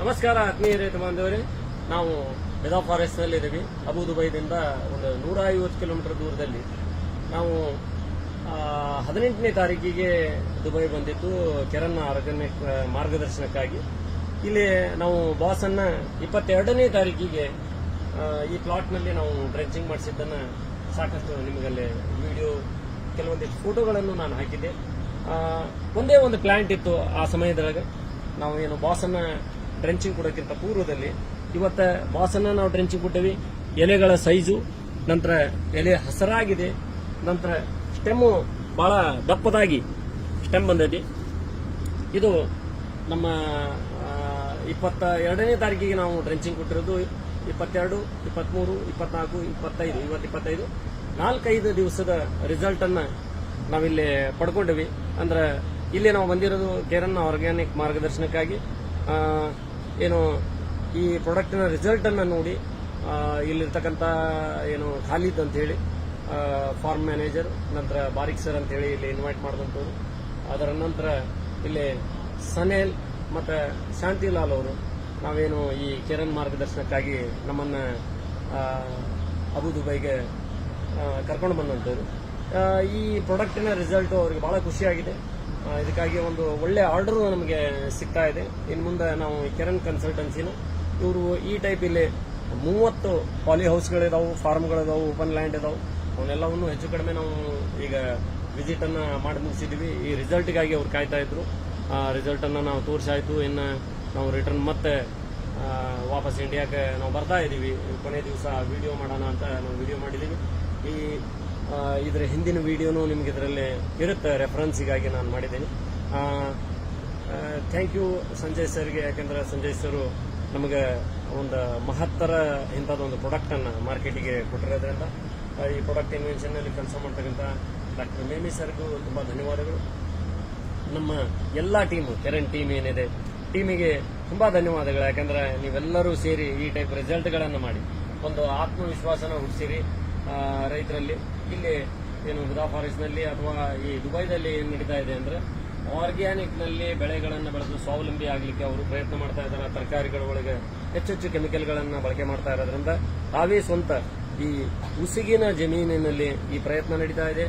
ನಮಸ್ಕಾರ ಆತ್ಮೀಯ ರೈತ ಬಾಂಧವರೇ. ನಾವು ಬೆದಾ ಫಾರೆಸ್ಟ್ನಲ್ಲಿ ಇದ್ದೀವಿ ಅಬು ದುಬೈದಿಂದ ಒಂದು ನೂರ ಐವತ್ತು ಕಿಲೋಮೀಟರ್ ದೂರದಲ್ಲಿ. ನಾವು ಹದಿನೆಂಟನೇ ತಾರೀಕಿಗೆ ದುಬೈ ಬಂದಿತ್ತು. ಕೆರನ್ನ ಆರ್ಗಾನಿಕ್ ಮಾರ್ಗದರ್ಶನಕ್ಕಾಗಿ. ಇಲ್ಲಿ ನಾವು ಬಾಸನ್ನು ಇಪ್ಪತ್ತೆರಡನೇ ತಾರೀಕಿಗೆ ಈ ಪ್ಲಾಟ್ನಲ್ಲಿ ನಾವು ಡ್ರೆಂಚಿಂಗ್ ಮಾಡಿಸಿದ್ದನ್ನು ಸಾಕಷ್ಟು ನಿಮಗಲ್ಲಿ ವಿಡಿಯೋ ಕೆಲವೊಂದಿಷ್ಟು ಫೋಟೋಗಳನ್ನು ನಾನು ಹಾಕಿದ್ದೆ. ಒಂದೇ ಒಂದು ಪ್ಲಾಂಟ್ ಇತ್ತು ಆ ಸಮಯದೊಳಗೆ. ನಾವು ಏನು ಬಾಸನ್ನ ಡ್ರೆಂಚಿಂಗ್ ಕೊಡೋಕ್ಕಿಂತ ಪೂರ್ವದಲ್ಲಿ ಇವತ್ತ ಬಾಸನ್ನ ನಾವು ಡ್ರೆಂಚಿಂಗ್ ಕೊಟ್ಟೇವಿ. ಎಲೆಗಳ ಸೈಜು, ನಂತರ ಎಲೆ ಹಸರಾಗಿದೆ, ನಂತರ ಸ್ಟೆಮ್ಮು ಬಹಳ ದಪ್ಪದಾಗಿ ಸ್ಟೆಮ್ ಬಂದೈತಿ. ಇದು ನಮ್ಮ ಇಪ್ಪತ್ತ ಎರಡನೇ ತಾರೀಕಿಗೆ ನಾವು ಡ್ರೆಂಚಿಂಗ್ ಕೊಟ್ಟಿರೋದು. ಇಪ್ಪತ್ತೆರಡು, ಇಪ್ಪತ್ಮೂರು, ಇಪ್ಪತ್ನಾಲ್ಕು, ಇಪ್ಪತ್ತೈದು, ಇವತ್ತು ಇಪ್ಪತ್ತೈದು. ನಾಲ್ಕೈದು ದಿವಸದ ರಿಸಲ್ಟನ್ನು ನಾವಿಲ್ಲಿ ಪಡ್ಕೊಂಡಿವಿ. ಅಂದ್ರೆ ಇಲ್ಲಿ ನಾವು ಬಂದಿರೋದು ಕೇರನ್ನ ಆರ್ಗ್ಯಾನಿಕ್ ಮಾರ್ಗದರ್ಶನಕ್ಕಾಗಿ. ಏನು ಈ ಪ್ರಾಡಕ್ಟಿನ ರಿಸಲ್ಟನ್ನು ನೋಡಿ ಇಲ್ಲಿರ್ತಕ್ಕಂಥ ಏನು ಖಾಲಿದ್ ಅಂತ ಹೇಳಿ ಫಾರ್ಮ್ ಮ್ಯಾನೇಜರ್ ನಂತರ ಬಾರಿಕ್ ಸರ್ ಅಂತ ಹೇಳಿ ಇಲ್ಲಿ ಇನ್ವೈಟ್ ಮಾಡಿದಂಥವ್ರು. ಅದರ ನಂತರ ಇಲ್ಲಿ ಸನೇಲ್ ಮತ್ತು ಶಾಂತಿಲಾಲ್ ಅವರು ನಾವೇನು ಈ ಕಿರಣ್ ಮಾರ್ಗದರ್ಶನಕ್ಕಾಗಿ ನಮ್ಮನ್ನು ಆ, ಅಬು ದುಬೈಗೆ ಕರ್ಕೊಂಡು ಬಂದಂಥವ್ರು. ಈ ಪ್ರಾಡಕ್ಟಿನ ರಿಸಲ್ಟು ಅವರಿಗೆ ಭಾಳ ಖುಷಿಯಾಗಿದೆ ಇದಕ್ಕಾಗಿ ಒಂದು ಒಳ್ಳೆ ಆರ್ಡರ್ ನಮಗೆ ಸಿಗ್ತಾ ಇದೆ. ಇನ್ನು ಮುಂದೆ ನಾವು ಕಿರಣ್ ಕನ್ಸಲ್ಟೆನ್ಸಿನ ಇವರು ಈ ಟೈಪ್ ಇಲ್ಲಿ ಮೂವತ್ತು ಪಾಲಿ ಹೌಸ್ಗಳಿದಾವು ಫಾರ್ಮ್ಗಳಿದಾವು ಓಪನ್ ಲ್ಯಾಂಡ್ ಇದಾವೆ. ಅವನ್ನೆಲ್ಲವನ್ನು ಹೆಚ್ಚು ಕಡಿಮೆ ನಾವು ಈಗ ವಿಸಿಟನ್ನು ಮಾಡಿ ಮುಗಿಸಿದ್ದೀವಿ ಈ ರಿಸಲ್ಟ್ಗಾಗಿ ಅವ್ರು ಕಾಯ್ತಾ ಇದ್ರು. ಆ ರಿಸಲ್ಟನ್ನು ನಾವು ತೋರಿಸಾಯ್ತು. ಇನ್ನು ನಾವು ರಿಟರ್ನ್ ಮತ್ತೆ ವಾಪಸ್ ಇಂಡಿಯಾಕ್ಕೆ ನಾವು ಬರ್ತಾ ಇದ್ದೀವಿ ಕೊನೆ ದಿವಸ ವಿಡಿಯೋ ಮಾಡೋಣ ಅಂತ ನಾವು ವಿಡಿಯೋ ಮಾಡಿದ್ದೀವಿ ಈ ಇದರ ಹಿಂದಿನ ವಿಡಿಯೋನು ನಿಮ್ಗೆ ಇದರಲ್ಲಿ ಇರುತ್ತೆ ರೆಫರೆನ್ಸಿಗಾಗಿ ನಾನು ಮಾಡಿದ್ದೀನಿ. ಥ್ಯಾಂಕ್ ಯು ಸಂಜಯ್ ಸರ್ಗೆ, ಯಾಕಂದ್ರೆ ಸಂಜಯ್ ಸರ್ ನಮಗೆ ಒಂದು ಮಹತ್ತರ ಇಂಥದ್ದೊಂದು ಪ್ರಾಡಕ್ಟನ್ನು ಮಾರ್ಕೆಟಿಗೆ ಕೊಟ್ಟಿರೋದ್ರಿಂದ ಈ ಪ್ರಾಡಕ್ಟ್ ಇನ್ವೆನ್ಷನ್ನಲ್ಲಿ ಕೆಲಸ ಮಾಡ್ತಕ್ಕಂಥ ಡಾಕ್ಟರ್ ಮೇಮಿ ಸರ್ಗೂ ತುಂಬ ಧನ್ಯವಾದಗಳು. ನಮ್ಮ ಎಲ್ಲ ಟೀಮು ಕೆರೆನ್ ಟೀಮ್ ಏನಿದೆ, ಟೀಮಿಗೆ ತುಂಬಾ ಧನ್ಯವಾದಗಳು. ಯಾಕಂದ್ರೆ ನೀವೆಲ್ಲರೂ ಸೇರಿ ಈ ಟೈಪ್ ರಿಸಲ್ಟ್ಗಳನ್ನು ಮಾಡಿ, ಒಂದು ಆತ್ಮವಿಶ್ವಾಸನ ಹುಟ್ಟಿಸಿರಿ ರೈತರಲ್ಲಿ. ಇಲ್ಲಿ ಏನು ಹುದಾ ಫಾರೆಸ್ಟ್ನಲ್ಲಿ ಅಥವಾ ಈ ದುಬೈದಲ್ಲಿ ಏನು ನಡೀತಾ ಇದೆ ಅಂದ್ರೆ ಆರ್ಗ್ಯಾನಿಕ್ನಲ್ಲಿ ಬೆಳೆಗಳನ್ನು ಬೆಳೆದು ಸ್ವಾವಲಂಬಿ ಆಗಲಿಕ್ಕೆ ಅವರು ಪ್ರಯತ್ನ ಮಾಡ್ತಾ ಇದ್ದಾರೆ. ತರಕಾರಿಗಳ ಒಳಗೆ ಹೆಚ್ಚೆಚ್ಚು ಕೆಮಿಕಲ್ಗಳನ್ನು ಬಳಕೆ ಮಾಡ್ತಾ ಇರೋದ್ರಿಂದ ತಾವೇ ಸ್ವಂತ ಈ ಉಸಿಗಿನ ಜಮೀನಿನಲ್ಲಿ ಈ ಪ್ರಯತ್ನ ನಡೀತಾ ಇದೆ.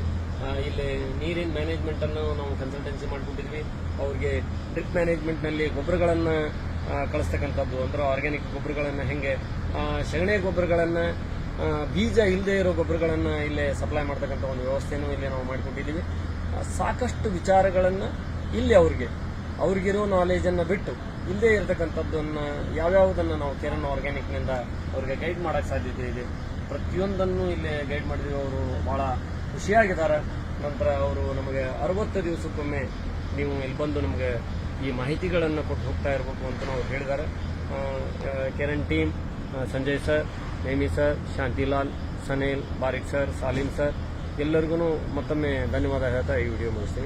ಇಲ್ಲಿ ನೀರಿನ ಮ್ಯಾನೇಜ್ಮೆಂಟ್ ಅನ್ನು ನಾವು ಕನ್ಸಲ್ಟೆನ್ಸಿ ಮಾಡ್ಕೊಂಡಿದ್ವಿ. ಅವ್ರಿಗೆ ಡ್ರಿಪ್ ಮ್ಯಾನೇಜ್ಮೆಂಟ್ನಲ್ಲಿ ಗೊಬ್ಬರಗಳನ್ನ ಕಳಿಸ್ತಕ್ಕಂಥದ್ದು. ಅಂದ್ರೆ ಆರ್ಗ್ಯಾನಿಕ್ ಗೊಬ್ಬರಗಳನ್ನು ಹೆಂಗೆ ಸಗಣಿ ಗೊಬ್ಬರಗಳನ್ನ ಬೀಜ ಇಲ್ಲದೆ ಇರೋ ಗೊಬ್ಬರಗಳನ್ನು ಇಲ್ಲೇ ಸಪ್ಲೈ ಮಾಡ್ತಕ್ಕಂಥ ಒಂದು ವ್ಯವಸ್ಥೆನೂ ಇಲ್ಲಿ ನಾವು ಮಾಡಿಕೊಟ್ಟಿದ್ದೀವಿ ಸಾಕಷ್ಟು ವಿಚಾರಗಳನ್ನು ಇಲ್ಲಿ ಅವ್ರಿಗೆ, ಅವ್ರಿಗಿರೋ ನಾಲೆಜ್ ಅನ್ನ ಬಿಟ್ಟು ಇಲ್ಲದೆ ಇರತಕ್ಕಂಥದ್ದನ್ನ, ಯಾವ್ಯಾವುದನ್ನು ನಾವು ಕೆರನ್ ಆರ್ಗ್ಯಾನಿಕ್ನಿಂದ ಅವ್ರಿಗೆ ಗೈಡ್ ಮಾಡಕ್ ಸಾಧ್ಯತೆ ಇದೆ. ಪ್ರತಿಯೊಂದನ್ನು ಇಲ್ಲಿ ಗೈಡ್ ಮಾಡಿದ್ವಿ ಅವರು ಬಹಳ ಖುಷಿಯಾಗಿದ್ದಾರೆ. ನಂತರ ಅವರು ನಮಗೆ ಅರವತ್ತು ದಿವಸಕ್ಕೊಮ್ಮೆ ನೀವು ಇಲ್ಲಿ ಬಂದು ನಮಗೆ ಈ ಮಾಹಿತಿಗಳನ್ನು ಕೊಟ್ಟು ಹೋಗ್ತಾ ಇರಬೇಕು ಅಂತ ನಾವು ಹೇಳಿದ್ದಾರೆ. Keran team Sanjay sir Nemi sir, Shantilal, Sanel, Barik sir, Salim sir, ಎಲ್ಲರಿಗೂ ಮತ್ತೊಮ್ಮೆ ಧನ್ಯವಾದ ಹೇಳ್ತಾ ಈ ವಿಡಿಯೋ ಮುಗಿಸ್ತೀನಿ.